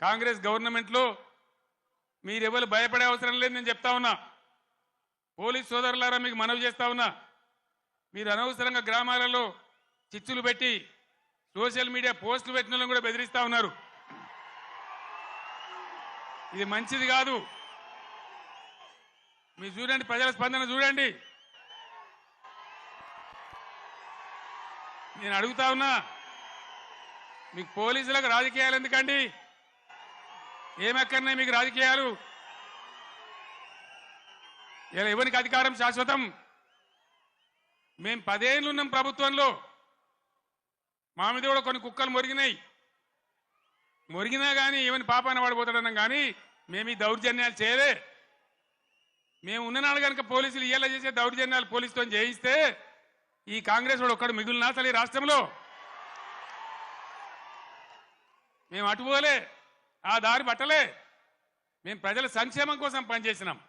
కాంగ్రెస్ గవర్నమెంట్లో మీరెవరు భయపడే అవసరం లేదు నేను చెప్తా ఉన్నా. పోలీస్ సోదరులారా మీకు మనవి చేస్తా ఉన్నా. మీరు అనవసరంగా గ్రామాలలో చిచ్చులు పెట్టి సోషల్ మీడియా పోస్టులు పెట్టిన కూడా బెదిరిస్తా ఉన్నారు. ఇది మంచిది కాదు. మీరు చూడండి ప్రజల స్పందన చూడండి. నేను అడుగుతా ఉన్నా మీకు పోలీసులకు రాజకీయాలు ఎందుకండి? ఏమక్కర్నాయి మీకు రాజకీయాలు? ఇలా ఎవరికి అధికారం శాశ్వతం. మేము పదేళ్ళు ఉన్నాం ప్రభుత్వంలో. మా మీద కూడా కొన్ని కుక్కలు మొరిగినాయి. మొరిగినా కానీ ఏమని పాపాన పడిపోతాడన్నాం కానీ మేము ఈ దౌర్జన్యాలు చేయలే. మేము ఉన్ననాడు కనుక పోలీసులు ఇయ్యేలా చేసే దౌర్జన్యాలు పోలీసుతో చేయిస్తే ఈ కాంగ్రెస్ వాడు ఒక్కడు మిగులునా అసలు ఈ రాష్ట్రంలో మేము అటుపోలే ఆ దారి పట్టలే. మేము ప్రజల సంక్షేమం కోసం పనిచేసినాం.